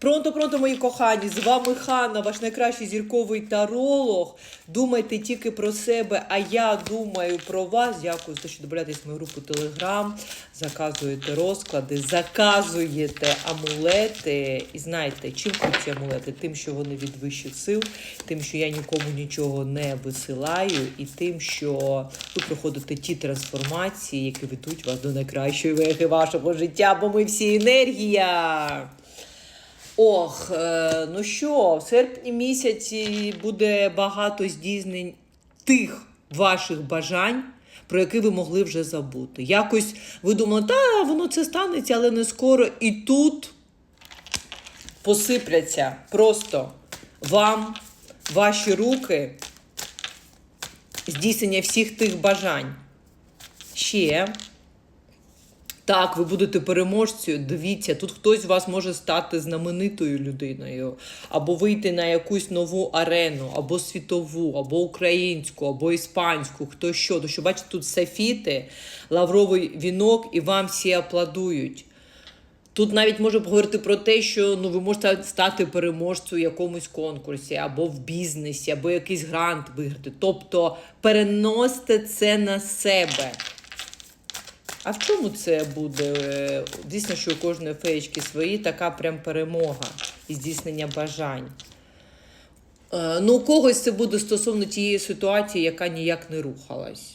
Пронто, пронто, мої кохані, з вами Ханна, ваш найкращий зірковий таролог. Думайте тільки про себе, а я думаю про вас. Дякую за те, що додаєтесь в мою групу Телеграм, заказуєте розклади, заказуєте амулети. І знаєте, чим круті амулети? Тим, що вони від вищих сил, тим, що я нікому нічого не висилаю, і тим, що ви проходите ті трансформації, які ведуть вас до найкращої веги вашого життя, бо ми всі енергія. Ох, е, ну що, в серпні місяці буде багато здійснень тих ваших бажань, про які ви могли вже забути. Якось ви думали, та воно це станеться, але не скоро. І тут посипляться просто вам ваші руки здійснення всіх тих бажань. Ще. Так, ви будете переможцею. Дивіться, тут хтось з вас може стати знаменитою людиною, або вийти на якусь нову арену, або світову, або українську, або іспанську, хто що. То що бачите, тут сафіти, лавровий вінок, і вам всі аплодують. Тут навіть може поговорити про те, що ну ви можете стати переможцем у якомусь конкурсі, або в бізнесі, або якийсь грант виграти. Тобто переносите це на себе. А в чому це буде? Звісно, що у кожної феєчки свої така прям перемога і здійснення бажань. Е, Ну, у когось це буде стосовно тієї ситуації, яка ніяк не рухалась.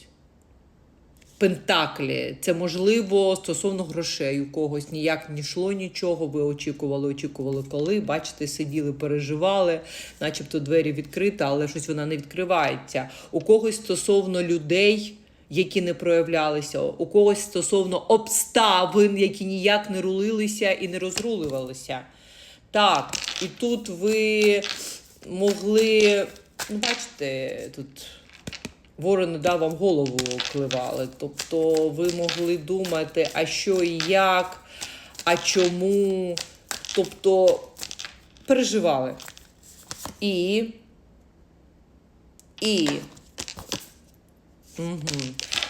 Пентаклі. Це можливо стосовно грошей. У когось ніяк не йшло нічого. Ви очікували, очікували, коли. Бачите, сиділи, переживали, начебто двері відкриті, але щось вона не відкривається. У когось стосовно людей. Які не проявлялися, у когось стосовно обставин, які ніяк не рулилися і не розрулювалися. Так, і тут ви могли, ну, бачите, тут Ворон дав вам голову кливали. Тобто ви могли думати, а що і як, а чому. Тобто переживали. І. І. Угу.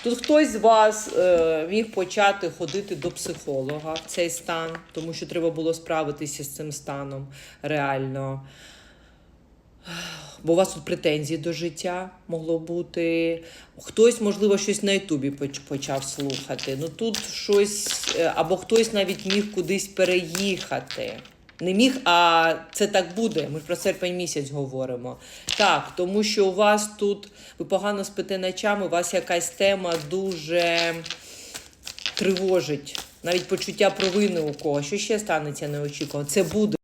Тут хтось з вас е, міг почати ходити до психолога в цей стан, тому що треба було справитися з цим станом реально. Бо у вас тут претензії до життя могло бути. Хтось, можливо, щось на Ютубі поч- почав слухати. Ну тут щось, е, або хтось навіть міг кудись переїхати. Не міг, а це так буде. Ми про серпень місяць говоримо. Так, тому що у вас тут ви погано спите ночами, у вас якась тема дуже тривожить. Навіть почуття провини у кого. Що ще станеться неочікувано? Це буде.